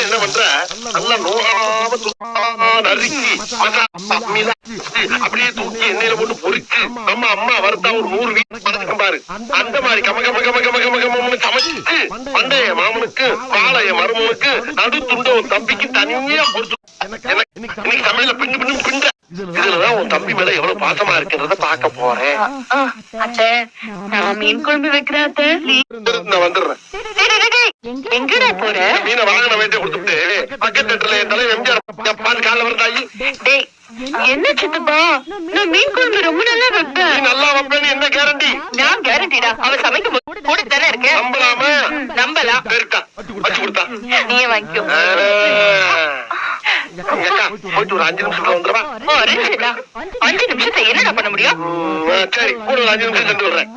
என்ன பண்ற? நல்லா நோகாம துக்காம நறுக்கி மசாலா மீனா அப்படியே தூக்கி எண்ணெயில போட்டு பொரிச்சு நம்ம அம்மா. வறுத்தா ஒரு நூறு வீட்டு பதக்கம் பாரு. அந்த மாதிரி கம கம கம கம கம கமன்னு சமைச்சு பண்டைய மாமனுக்கு பாளைய மருமனுக்கு நடு துண்ட தம்பிக்கு தனியா கொடுத்து எனக்கு? இன்னைக்கு சமையல பிண்ட இதுலதான் உன் தம்பி மேல எவ்வளவு பாசமா இருக்குன்றத பார்க்க போறேன். அத்தை நான் மீன் குழம்பு வைக்கிறேன் அத்தை. நான் வந்துடுறேன். எங்கடா போற? மீனை வாங்கின வேண்டிய கொடுத்துட்டு பக்கத்து தேட்டர்ல என் தலை எம்ஜிஆர் பாரு காலைல வருதாயி டேய் என்ன சித்தப்பா? நான் மீன் குழம்பு ரொம்ப நல்லா நீ வைப்பேன் நல்லா வைப்பேன்னு என்ன கேரண்டி நான் கேரண்டிடா அவ சமைக்கும் போது கூட தானே இருக்கேன்? நம்பலாமா? நம்பலாம் சரிக்கா வச்சு கொடுத்தா. நீயே வாங்கிக்கோ. போயிட்டு ஒரு அஞ்சு நிமிஷத்துல வந்துடுவா அஞ்சு நிமிஷத்தை என்னடா பண்ண முடியும்? சரி கூட ஒரு அஞ்சு நிமிஷம் சென்று விடுறேன்.